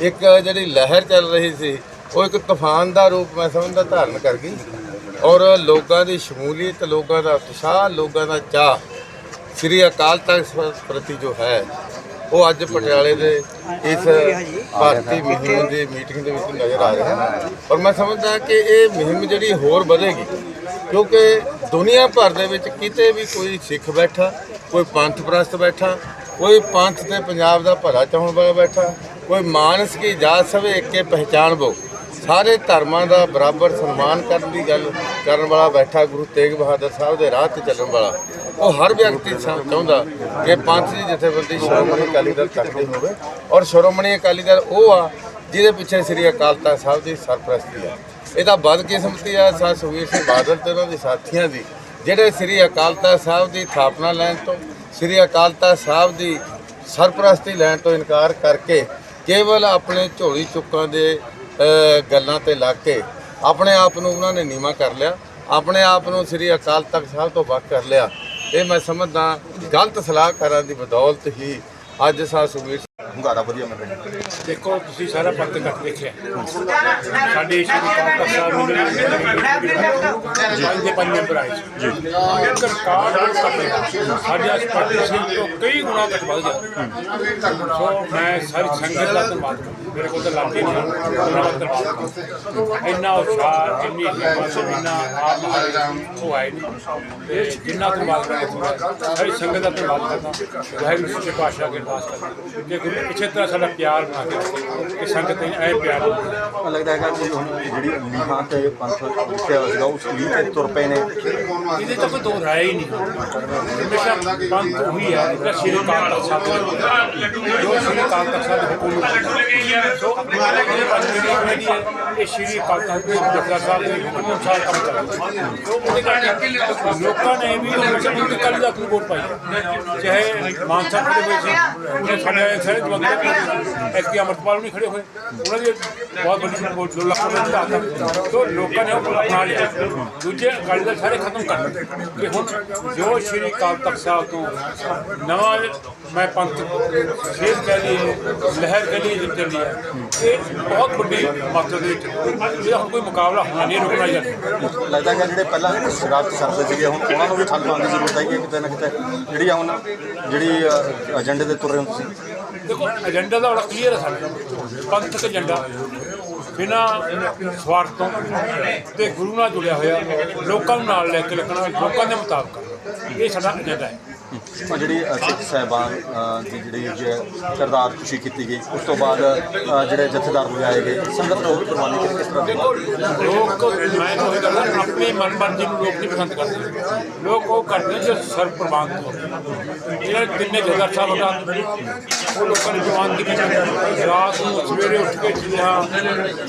ਇੱਕ ਜਿਹੜੀ ਲਹਿਰ ਚੱਲ ਰਹੀ ਸੀ, ਉਹ ਇੱਕ ਤੂਫਾਨ ਦਾ ਰੂਪ ਮੈਂ ਸਮਝਦਾ ਧਾਰਨ ਕਰ ਗਈ। ਔਰ ਲੋਕਾਂ ਦੀ ਸ਼ਮੂਲੀਅਤ, ਲੋਕਾਂ ਦਾ ਉਤਸ਼ਾਹ, ਲੋਕਾਂ ਦਾ ਚਾਹ ਸ੍ਰੀ ਅਕਾਲ ਤਖਤ ਪ੍ਰਤੀ ਜੋ ਹੈ, ਉਹ ਅੱਜ ਪਟਿਆਲੇ ਦੇ ਇਸ ਭਾਰਤੀ ਮੁਹਿੰਮ ਦੀ ਮੀਟਿੰਗ ਦੇ ਵਿੱਚ ਨਜ਼ਰ ਆ ਰਿਹਾ ਹੈ। ਔਰ ਮੈਂ ਸਮਝਦਾ ਕਿ ਇਹ ਮੁਹਿੰਮ ਜਿਹੜੀ ਹੋਰ ਵਧੇਗੀ, ਕਿਉਂਕਿ ਦੁਨੀਆ ਭਰ ਦੇ ਵਿੱਚ ਕਿਤੇ ਵੀ ਕੋਈ ਸਿੱਖ ਬੈਠਾ, ਕੋਈ ਪੰਥ ਪ੍ਰਸਤ ਬੈਠਾ, ਕੋਈ ਪੰਥ ਤੇ ਪੰਜਾਬ ਦਾ ਭਲਾ ਚਾਹਣ ਵਾਲਾ ਬੈਠਾ ਕੋਈ ਮਾਨਸ ਕੀ ਜਾਤ ਸਵੇ ਇੱਕੇ ਪਹਿਚਾਨ ਬੋ। ਸਾਰੇ ਧਰਮਾਂ ਦਾ ਬਰਾਬਰ ਸਨਮਾਨ ਕਰਨ ਦੀ ਗੱਲ ਕਰਨ ਵਾਲਾ ਬੈਠਾ ਗੁਰੂ ਤੇਗ ਬਹਾਦਰ ਸਾਹਿਬ ਦੇ ਰਾਹ ਤੇ ਚੱਲਣ ਵਾਲਾ। ਉਹ ਹਰ ਵਿਅਕਤੀ ਸਾ- ਚਾਹੁੰਦਾ ਕਿ ਪੰਥ ਦੀ ਜਥੇਬੰਦੀ ਸ਼੍ਰੋਮਣੀ ਅਕਾਲੀ ਦਲ ਤੱਕਦੀ ਹੋਵੇ ਔਰ ਸ਼੍ਰੋਮਣੀ ਅਕਾਲੀ ਦਲ ਉਹ ਆ ਜਿਹਦੇ ਪਿੱਛੇ ਸ੍ਰੀ ਅਕਾਲ ਤਖਤ ਸਾਹਿਬ ਦੀ ਸਰਪ੍ਰਸਤੀ ਆ। ਇਹਦਾ ਬਦਕਿਸਮਤੀ ਆ ਸਾ ਸੁਖਬੀਰ ਸਿੰਘ ਬਾਦਲ ਤੇ ਉਹਨਾਂ ਦੇ ਸਾਥੀਆਂ ਦੀ। ਜਿਹੜੇ ਸ੍ਰੀ ਅਕਾਲ ਤਖਤ ਸਾਹਿਬ ਦੀ ਥਾਪਨਾ ਲੈਣ ਤੋਂ, ਸ੍ਰੀ ਅਕਾਲ ਤਖਤ ਸਾਹਿਬ ਦੀ ਸਰਪ੍ਰਸਤੀ ਲੈਣ ਤੋਂ ਇਨਕਾਰ ਕਰਕੇ ਕੇਵਲ ਆਪਣੇ ਝੋਲੀ ਚੁੱਕਾਂ ਦੇ ਗੱਲਾਂ ਤੇ ਲੱਗ ਕੇ ਆਪਣੇ ਆਪ ਨੂੰ ਉਹਨਾਂ ਨੇ ਨੀਵਾ ਕਰ ਲਿਆ। ਆਪਣੇ ਆਪ ਨੂੰ ਸ੍ਰੀ ਅਕਾਲ ਤਖਤ ਸਾਹਿਬ ਤੋਂ ਵੱਖ ਕਰ ਲਿਆ। ਇਹ ਮੈਂ ਸਮਝਦਾ, ਗਲਤ ਸਲਾਹਕਾਰਾਂ ਦੀ ਬਦੌਲਤ ਹੀ ਅੱਜ ਸਾ ਸੁਖਬੀਰ ਹੁੰਗਾਰਾ ਵਧੀਆ ਮਿਲ ਰਿਹਾ ਦੇਖੋ ਤੁਸੀਂ ਸਾਰਾ ਪੰਥ ਕੱਟ ਦੇਖਿਆ। ਸਾਡੇ ਸ਼੍ਰੀ ਕਾਂਗਰਸ ਸਾਹਿਬ ਨੇ ਜੀ। ਦੇ ਪੰਜ ਮੈਂਬਰ ਆਏ ਜੀ। ਇੱਕ ਰਿਕਾਰਡ ਉਹ ਕਰਦੇ ਸਾਡੇ ਅੱਜ ਪਾਰਟੀ ਸਿੰਘ ਤੋਂ ਕਈ ਗੁਣਾ ਘੱਟ ਵੱਧ ਗਿਆ। ਸੋ ਮੈਂ ਸਾਰੀ ਸੰਗਤ ਦਾ ਧੰਨਵਾਦ ਮੇਰੇ ਕੋਲ ਤਾਂ ਲੱਗੇ ਨਹੀਂ ਉਹਨਾਂ ਦਾ ਧੰਨਵਾਦ ਕਰਦਾ ਇੰਨਾ ਉਤਸ਼ਾਹ ਇੰਨੀ ਹਿੰਮਤ ਇੰਨਾ ਆਪ ਉਹ ਆਏ ਨੇ ਇਹ ਜਿੰਨਾ ਧੰਨਵਾਦ ਕਰਦਾ ਸਾਰੀ ਸੰਗਤ ਦਾ ਧੰਨਵਾਦ ਕਰਦਾ ਵਾਹਿਗੁਰੂ ਸੱਚੇ ਪਾਤਸ਼ਾਹ ਕੇ ਅਰਦਾਸ ਕਰਦਾ ਕਿ ਗੁਰੂ ਇਸੇ ਤਰ੍ਹਾਂ ਸਾਡਾ ਪਿਆਰ ਬਣਾ ਕੇ ਕਿ ਸੰਗਤ ਨੇ ਇਹ ਪਿਆਰ ਬਣਾ ਮੈਨੂੰ ਲੱਗਦਾ ਹੈਗਾ ਕਿ ਹੁਣ ਜਿਹੜੀ ਨੀਹਾਂ ਤੇ ਪੰਥ ਲਿਖਿਆ ਹੋਇਆ ਸੀਗਾ ਉਸ ਲੀਹ ਤੇ ਤੁਰ ਪਏ ਨੇ। ਇਹਦੇ ਤਾਂ ਕੋਈ ਦੋ ਰਾਏ ਹੀ ਨਹੀਂ ਹਮੇਸ਼ਾ ਪੰਥ ਉਹੀ ਹੈ ਜਿਹੜਾ ਸ਼੍ਰੀ ਕਾਲ ਤਖਤ ਸਾਹਿਬ ਦੇ ਜੋ ਸ਼੍ਰੀ ਕਾਲ ਤਖਤ ਸਾਹਿਬ ਦੇ ਹੁਕਮ ਨੂੰ ਮੰਨਦਾ ਸੋ ਇਹ ਪੰਜ ਜਿਹੜੀ ਜਿਹੜੀ ਹੈ ਇਹ ਸ਼੍ਰੀ ਕਾਲ ਤਖਤ ਦੇ ਜਥੇਦਾਰ ਸਾਹਿਬ ਦੇ ਹੁਕਮ ਅਨੁਸਾਰ ਕੰਮ ਕਰਦਾ ਸੋ ਉਹਦੇ ਕਰਕੇ ਲੋਕਾਂ ਨੇ ਵੀ ਹਮੇਸ਼ਾ ਇੱਕ ਕਾਲੀ ਦਾ ਵੋਟ ਪਾਈ। ਹੈ। ਚਾਹੇ ਮਾਨਸਾ ਖੜੇ ਹੋਏ ਸੀ ਉਹਨੇ ਸਾਡੇ ਸਾਰੇ ਜਵਾਬ ਐਸਪੀ ਅਮਰਪਾਲ ਨਹੀਂ ਖੜੇ ਹੋਏ। ਉਹਨਾਂ ਦੀ ਬਹੁਤ ਵੱਡੀ ਵੋਟ ਦੋ ਲੱਖ ਵੋਟ ਦਾ ਆਤਾ ਸੋ ਲੋਕਾਂ ਨੇ ਉਹ ਅਪਣਾ ਲਿਆ। ਦੂਜੇ ਅਕਾਲੀ ਦਲ ਸਾਰੇ ਖਤਮ ਕਰ ਦਿੱਤੇ ਕਿ ਹੁਣ ਜੋ ਸ਼੍ਰੀ ਕਾਲ ਤਖਤ ਸਾਹਿਬ ਤੋਂ ਨਵਾਂ ਮੈਂ ਪੰਥ ਸ਼ੇਰ ਕਹਿ ਲਈਏ ਲਹਿਰ ਕਹਿ ਲਈਏ ਜਿੱਤੇ ਲਈ ਹੈ ਇਹ ਬਹੁਤ ਵੱਡੀ ਮਾਤਰਾ ਦੇ ਵਿੱਚ ਇਹਦਾ ਹੁਣ ਕੋਈ ਮੁਕਾਬਲਾ ਹੋਣਾ ਨਹੀਂ ਰੁਕਣਾ ਜਾਂਦਾ ਲੱਗਦਾ ਹੈਗਾ ਜਿਹੜੇ ਪਹਿਲਾਂ ਸ਼ਰਾਰਤ ਕਰਦੇ ਸੀਗੇ ਹੁਣ ਉਹਨਾਂ ਨੂੰ ਵੀ ਠੱਲ ਪਾਉਣ ਦੀ ਜ਼ਰੂਰਤ ਹੈ ਕਿ ਕਿਤੇ ਨਾ ਕਿਤੇ? ਜਿਹੜੀ ਹੁਣ ਜਿਹੜੀ ਏਜੰਡੇ ਤੇ ਤੁਰ ਰਹੇ ਹੋ ਤੁਸੀਂ? ਦੇਖੋ ਏਜੰਡਾ ਦਾ ਬੜਾ ਕਲੀਅਰ ਹੈ ਸਾਡਾ। ਪੰਥਕ ਏਜੰਡਾ ਬਿਨਾ ਸਵਾਰਥ ਤੋਂ ਤੇ ਗੁਰੂ ਨਾਲ ਜੁੜਿਆ ਹੋਇਆ ਲੋਕਾਂ ਨੂੰ ਨਾਲ ਲੈ ਕੇ ਲੱਗਣਾ ਲੋਕਾਂ ਦੇ ਮੁਤਾਬਕ। ਇਹ ਸਾਡਾ ਏਜੰਡਾ ਹੈ। ਉਹ ਜਿਹੜੀ ਸਿੱਖ ਸਾਹਿਬਾਨ ਦੀ ਜਿਹੜੀ ਕਿਰਦਾਰ ਖੁਸ਼ੀ ਕੀਤੀ ਗਈ ਉਸ ਤੋਂ ਬਾਅਦ ਜਿਹੜੇ ਜਥੇਦਾਰ ਲਿਆਏ ਗਏ ਸੰਗਤ ਨੇ ਕੁਰਬਾਨੀ ਕੀਤੀ ਕਿਸ ਤਰ੍ਹਾਂ ਲੋਕ ਮੈਂ ਉਹ ਗੱਲ ਆਪਣੇ ਮਨ ਮਰਜ਼ੀ ਨੂੰ ਲੋਕ ਨਹੀਂ ਪਸੰਦ ਕਰਦੇ। ਲੋਕ ਉਹ ਕਰਦੇ ਜੋ ਸਰ ਪ੍ਰਵਾਨ ਤੋਂ। ਜਿਹੜਾ ਕਿੰਨੇ ਜਗਰ ਸਾਹਿਬ ਦਾ ਉਹ ਲੋਕਾਂ ਨੇ ਜਵਾਨ ਦੀ ਰਾਤ ਨੂੰ ਸਵੇਰੇ ਉੱਠ ਕੇ ਜਿਹਾ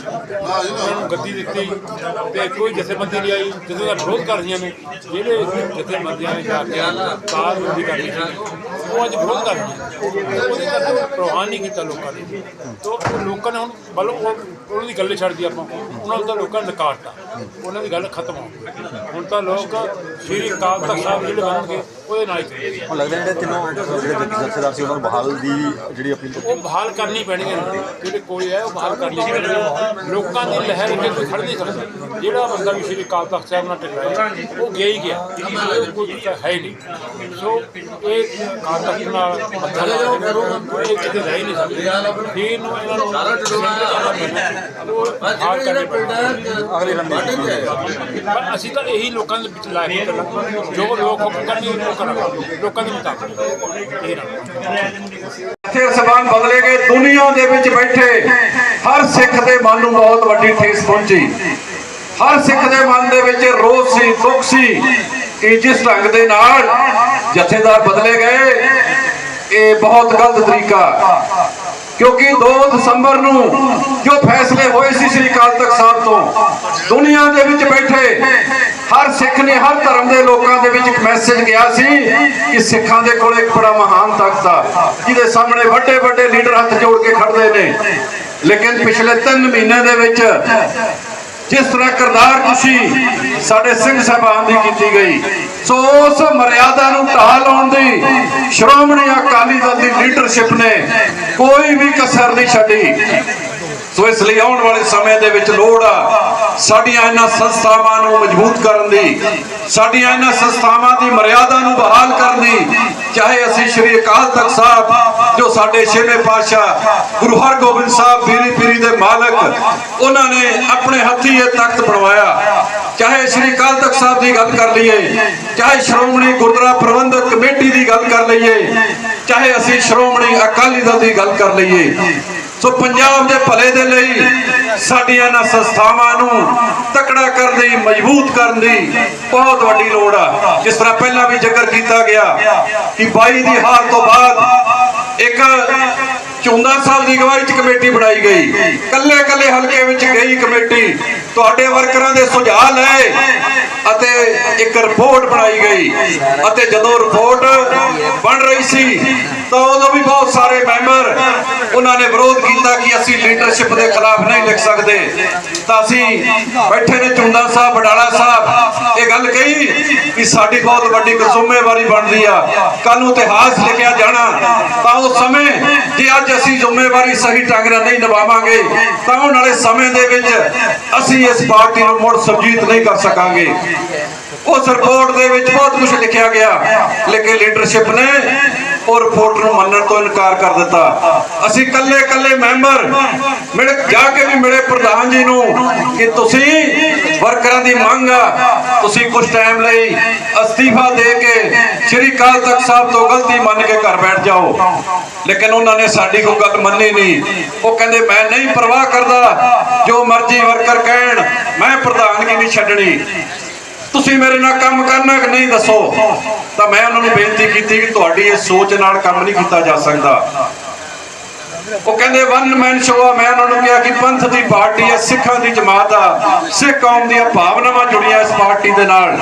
ਉਹਨਾਂ ਨੂੰ ਗੱਦੀ ਦਿੱਤੀ ਤੇ ਕੋਈ ਜਥੇਬੰਦੀ ਨਹੀਂ ਆਈ, ਜਦੋਂ ਦਾ ਵਿਰੋਧ ਕਰ ਰਹੀਆਂ ਨੇ, ਜਿਹੜੇ ਜਥੇਬੰਦੀਆਂ ਨੇ ਜਾ ਕੇ ਕਾਰ ਬੰਦੀ ਕਰਨੀ ਸੀ ਉਹ ਅੱਜ ਵਿਰੋਧ ਕਰ ਰਹੀਆਂ ਉਹਦੇ ਕਰਕੇ ਪ੍ਰਵਾਨ ਨਹੀਂ ਕੀਤਾ ਲੋਕਾਂ ਨੇ। ਤੋ ਲੋਕਾਂ ਨੇ ਹੁਣ ਬਲ ਉਹ ਉਹਨਾਂ ਦੀ ਗੱਲ ਹੀ ਛੱਡ ਦਿੱਤੀ ਆਪਾਂ। ਉਹਨਾਂ ਦਾ ਲੋਕਾਂ ਨੇ ਨਕਾਰਤਾ। ਉਹਨਾਂ ਦੀ ਗੱਲ ਖਤਮ ਹੋ ਗਈ। ਹੁਣ ਤਾਂ ਲੋਕ ਸ਼੍ਰੀ ਅਕਾਲ ਤਖਤ ਸਾਹਿਬ ਜਿਹੜੇ ਬਣਨਗੇ ਉਹਦੇ ਨਾਲ ਹੀ। ਹੁਣ ਲੱਗਦਾ ਜਿਹੜੇ ਤਿੰਨੋਂ ਜਿਹੜੇ ਜਥੇਦਾਰ ਸੀ ਉਹਨਾਂ ਨੂੰ ਬਹਾਲ ਦੀ ਜਿਹੜੀ ਅਪੀਲ ਉਹ ਬਹਾਲ ਕਰਨੀ ਪੈਣੀ ਹੈ। ਜਿਹੜੇ ਕੋਈ ਹੈ ਉਹ ਬਹਾਲ ਕਰਨੀ ਪੈਣੀ ਹੈ। ਲੋਕਾਂ ਦੀ ਲਹਿਰ ਅੱਗੇ ਕੋਈ ਖੜ ਨਹੀਂ ਸਕਦਾ। ਜਿਹੜਾ ਬੰਦਾ ਵੀ ਸ਼੍ਰੀ ਅਕਾਲ ਤਖਤ ਸਾਹਿਬ ਨਾਲ ਟਕਰਾਇਆ ਉਹ ਗਿਆ ਹੀ ਗਿਆ। ਇਹ ਕੋਈ ਹੈ ਹੀ ਨਹੀਂ। ਸੋ ਇਹ ਅਕਾਲ ਤਖਤ ਨਾਲ ਮੱਥਾ ਲਾਉਣਾ ਇਹ ਕਿਤੇ ਰਹਿ ਨਹੀਂ ਸਕਦੇ। ਫਿਰ ਨੂੰ ਇਹਨਾਂ ਨੂੰ ਅਗਲੀ ਰਣਨੀਤੀ ਪਰ ਅਸੀਂ ਤਾਂ ਇਹੀ ਲੋਕਾਂ ਦੇ ਵਿੱਚ ਲਾ ਕੇ ਚੱਲਾਂਗੇ ਜੋ ਲੋਕ ਹੁਕਮ ਕਰਨਗੇ ਉਹ ਕਰਾਂਗੇ। ਲੋਕਾਂ ਦੇ ਮੁਤਾਬਕ। ਇਹ ਇੱਥੇ ਸਬਾਨ ਬਦਲੇ ਗਏ ਦੁਨੀਆ ਦੇ ਵਿੱਚ ਬੈਠੇ। ਹਰ ਸਿੱਖ ਦੇ ਮਨ ਨੂੰ ਬਹੁਤ ਵੱਡੀ ਠੇਸ ਪਹੁੰਚੀ। ਹਰ ਸਿੱਖ ਦੇ ਮਨ ਦੇ ਵਿੱਚ ਰੋਸ ਸੀ ਦੁੱਖ ਸੀ ਕਿ ਜਿਸ ਢੰਗ ਦੇ ਨਾਲ ਜਥੇਦਾਰ ਬਦਲੇ ਗਏ ਇਹ ਬਹੁਤ ਗਲਤ ਤਰੀਕਾ। ਕਿਉਂਕਿ 2 ਦਸੰਬਰ ਨੂੰ ਜੋ ਫੈਸਲੇ ਹੋਏ ਸੀ ਸ੍ਰੀ ਅਕਾਲ ਤਖਤ ਸਾਹਿਬ ਤੋਂ, ਦੁਨੀਆ ਦੇ ਵਿੱਚ ਬੈਠੇ ਹਰ ਸਿੱਖ ਨੇ ਹਰ ਧਰਮ ਦੇ ਲੋਕਾਂ ਦੇ ਵਿੱਚ ਇੱਕ ਮੈਸੇਜ ਗਿਆ ਸੀ ਕਿ ਸਿੱਖਾਂ ਦੇ ਕੋਲ ਇੱਕ ਬੜਾ ਮਹਾਨ ਤਖਤ ਆ, ਜਿਹਦੇ ਸਾਹਮਣੇ ਵੱਡੇ ਵੱਡੇ ਲੀਡਰ ਹੱਥ ਜੋੜ ਕੇ ਖੜਦੇ ਨੇ। ਲੇਕਿਨ ਪਿਛਲੇ 3 ਮਹੀਨੇ ਦੇ ਵਿੱਚ ਜਿਸ ਤਰ੍ਹਾਂ ਕਰਤਾਰ ਕੁਸ਼ੀ ਸਾਡੇ ਸਿੰਘ ਸਾਹਿਬਾਨ ਦੀ ਕੀਤੀ ਗਈ, ਸੋ ਉਸ ਮਰਿਆਦਾ ਨੂੰ ਸ਼੍ਰੋਮਣੀ ਅਕਾਲੀ ਦਲ ਦੀ ਲੀਡਰਸ਼ਿਪ ਨੇ ਕੋਈ ਵੀ ਕਸਰ ਨਹੀਂ ਛੱਡੀ। ਸੋ ਇਸ ਲਈ ਆਉਣ ਵਾਲੇ ਸਮੇਂ ਦੇ ਵਿੱਚ ਲੋੜ ਆ ਸਾਡੀਆਂ ਇਹਨਾਂ ਸੰਸਥਾਵਾਂ ਨੂੰ ਮਜ਼ਬੂਤ ਕਰਨ ਦੀ, ਸਾਡੀਆਂ ਇਹਨਾਂ ਸੰਸਥਾਵਾਂ ਦੀ ਮਰਿਆਦਾ ਨੂੰ ਬਹਾਲ ਕਰਨ ਦੀ, ਚਾਹੇ ਅਸੀਂ ਸ਼੍ਰੀ ਅਕਾਲ ਤਖਤ ਸਾਹਿਬ, ਜੋ ਸਾਡੇ ਛੇਵੇਂ ਪਾਤਸ਼ਾਹ ਗੁਰੂ ਹਰਗੋਬਿੰਦ ਸਾਹਿਬ ਪੀਰੀ ਪੀਰੀ ਦੇ ਮਾਲਕ, ਉਹਨਾਂ ਨੇ ਆਪਣੇ ਹੱਥੀ ਇਹ ਤਖਤ ਬਣਵਾਇਆ। ਚਾਹੇ ਸ਼੍ਰੀ ਅਕਾਲ ਤਖਤ ਸਾਹਿਬ ਦੀ ਗੱਲ ਕਰ ਲਈਏ, ਚਾਹੇ ਸ਼੍ਰੋਮਣੀ ਗੁਰਦੁਆਰਾ ਪ੍ਰਬੰਧਕ ਕਮੇਟੀ ਦੀ ਗੱਲ ਕਰ ਲਈਏ, ਚਾਹੇ ਅਸੀਂ ਸ਼੍ਰੋਮਣੀ ਅਕਾਲੀ ਦਲ ਦੀ ਗੱਲ ਕਰ ਲਈਏ ਸੋ ਪੰਜਾਬ ਦੇ ਭਲੇ ਦੇ ਲਈ ਸਾਡੀਆਂ ਇਹਨਾਂ ਸੰਸਥਾਵਾਂ ਨੂੰ ਤਕੜਾ ਕਰਨ ਦੀ, ਮਜ਼ਬੂਤ ਕਰਨ ਦੀ ਬਹੁਤ ਵੱਡੀ ਲੋੜ ਆ। ਜਿਸ ਤਰ੍ਹਾਂ ਪਹਿਲਾਂ ਵੀ ਜ਼ਿਕਰ ਕੀਤਾ ਗਿਆ ਕਿ 22 ਦੀ ਹਾਰ ਤੋਂ ਬਾਅਦ ਇੱਕ ਚੁੰਦਾ ਸਾਹਿਬ ਦੀ ਅਗਵਾਈ ਚ ਕਮੇਟੀ ਬਣਾਈ ਗਈ। ਕੱਲੇ ਕੱਲੇ ਹਲਕੇ ਵਿੱਚ ਗਈ ਕਮੇਟੀ। ਤੁਹਾਡੇ ਵਰਕਰਾਂ ਦੇ ਸੁਝਾਅ ਲਏ ਅਤੇ ਇੱਕ ਰਿਪੋਰਟ ਬਣਾਈ ਗਈ। ਅਤੇ ਜਦੋਂ ਰਿਪੋਰਟ ਬਣ ਰਹੀ ਸੀ, ਤਾਂ ਉਦੋਂ ਵੀ ਬਹੁਤ ਸਾਰੇ ਮੈਂਬਰ ਉਹਨਾਂ ਨੇ ਵਿਰੋਧ ਕੀਤਾ ਕਿ ਅਸੀਂ ਲੀਡਰਸ਼ਿਪ ਦੇ ਖਿਲਾਫ ਨਹੀਂ ਲਿਖ ਸਕਦੇ। ਤਾਂ ਅਸੀਂ ਬੈਠੇ ਨੇ ਚੁੰਦਾ ਸਾਹਿਬ, ਬਡਾਲਾ ਸਾਹਿਬ, ਇਹ ਗੱਲ ਕਹੀ ਕਿ ਸਾਡੀ ਬਹੁਤ ਵੱਡੀ ਜ਼ਿੰਮੇਵਾਰੀ ਬਣਦੀ ਆ। ਕੱਲ ਨੂੰ ਇਤਿਹਾਸ ਲਿਖਿਆ ਜਾਣਾ, ਤਾਂ ਉਸ ਸਮੇਂ ਜੇ ਅੱਜ ਅਸੀਂ ਜ਼ਿੰਮੇਵਾਰੀ ਸਹੀ ਢੰਗ ਨਾਲ ਨਹੀਂ ਨਿਭਾਵਾਂਗੇ, ਤਾਂ ਆਉਣ ਵਾਲੇ ਸਮੇਂ ਦੇ ਵਿੱਚ ਅਸੀਂ ਇਸ ਪਾਰਟੀ ਨੂੰ ਮੁੜ ਸੁਰਜੀਤ ਨਹੀਂ ਕਰ ਸਕਾਂਗੇ। ਉਸ ਰਿਪੋਰਟ ਦੇ ਵਿੱਚ ਬਹੁਤ ਕੁਝ ਲਿਖਿਆ ਗਿਆ, ਲੇਕਿਨ ਲੀਡਰਸ਼ਿਪ ਨੇ ਉਹ ਰਿਪੋਰਟ ਨੂੰ ਮੰਨਣ ਤੋਂ ਇਨਕਾਰ ਕਰ ਦਿੱਤਾ। ਅਸੀਂ ਕੱਲੇ ਕੱਲੇ ਮੈਂਬਰ ਮਿਲ ਜਾ ਕੇ ਵੀ ਮਿਲੇ ਪ੍ਰਧਾਨ ਜੀ ਨੂੰ ਕਿ ਤੁਸੀਂ ਵਰਕਰਾਂ ਦੀ ਮੰਗ ਆ, ਤੁਸੀਂ ਕੁਝ ਟਾਈਮ ਲਈ ਅਸਤੀਫਾ ਦੇ ਕੇ ਸ਼੍ਰੀ ਅਕਾਲ ਤਖਤ ਸਾਹਿਬ ਤੋਂ ਗਲਤੀ ਮੰਨ ਕੇ ਘਰ ਬੈਠ ਜਾਓ। ਲੇਕਿਨ ਉਹਨਾਂ ਨੇ ਸਾਡੀ ਕੋਈ ਗੱਲ ਮੰਨੀ ਨਹੀਂ। ਉਹ ਕਹਿੰਦੇ, ਮੈਂ ਨਹੀਂ ਪਰਵਾਹ ਕਰਦਾ। ਜੋ ਮਰਜ਼ੀ ਵਰਕਰ ਕਹਿਣ, ਮੈਂ ਪ੍ਰਧਾਨਗੀ ਨਹੀਂ ਛੱਡਣੀ। ਤੁਸੀਂ ਮੇਰੇ ਨਾਲ ਕੰਮ ਕਰਨਾ ਕਿ ਨਹੀਂ ਦੱਸੋ? ਤਾਂ ਮੈਂ ਉਹਨਾਂ ਨੂੰ ਬੇਨਤੀ ਕੀਤੀ ਕਿ ਤੁਹਾਡੀ ਇਹ ਸੋਚ ਨਾਲ ਕੰਮ ਨਹੀਂ ਕੀਤਾ ਜਾ ਸਕਦਾ। ਉਹ ਕਹਿੰਦੇ ਵਨ ਮੈਨ ਸ਼ੋਅ ਆ। ਮੈਂ ਉਹਨਾਂ ਨੂੰ ਕਿਹਾ ਕਿ ਪੰਥ ਦੀ ਪਾਰਟੀ ਹੈ, ਸਿੱਖਾਂ ਦੀ ਜਮਾਤ ਆ। ਸਿੱਖ ਕੌਮ ਦੀਆਂ ਭਾਵਨਾਵਾਂ ਜੁੜੀਆਂ ਇਸ ਪਾਰਟੀ ਦੇ ਨਾਲ।